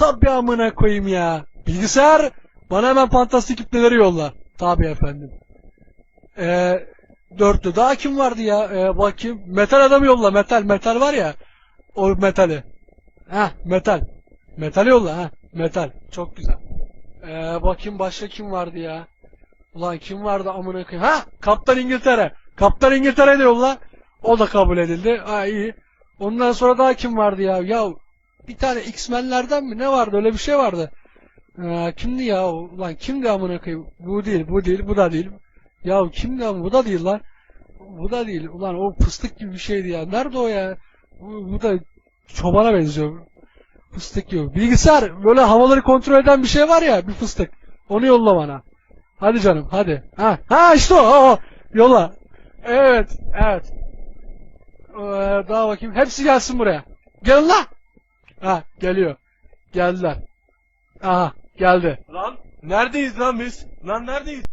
Tabii amına koyayım ya. Bilgisayar bana hemen fantastik kütleleri yolla. Tabii efendim. Ee, dörtlü. Daha kim vardı ya? Ee, bakayım. Metal adamı yolla. Metal. Metal var ya. O metali. Ha metal. Metal yolla ha. Metal. Çok güzel. Ee, bakayım başka kim vardı ya? Ulan kim vardı amına koyayım? Ha! Kaptan İngiltere. Kaptan İngiltere de yolla. O da kabul edildi. Ha iyi. Ondan sonra daha kim vardı ya? Ya bir tane X-Men'lerden mi? Ne vardı? Öyle bir şey vardı. Ee, kimdi ya? Ulan kimdi amına koyayım? Bu değil, bu değil, bu da değil. Ya kimdi ama bu da değil lan. Bu da değil. Ulan o fıstık gibi bir şeydi ya. Nerede o ya? Bu, bu da çobana benziyor. Fıstık gibi. Bilgisayar böyle havaları kontrol eden bir şey var ya bir fıstık. Onu yolla bana. Hadi canım hadi. Ha, ha işte o, o, o. Yolla. Evet evet. Ee, daha bakayım. Hepsi gelsin buraya. Gelin la. Ha geliyor. Geldiler. Aha geldi. Lan neredeyiz lan biz? Lan neredeyiz?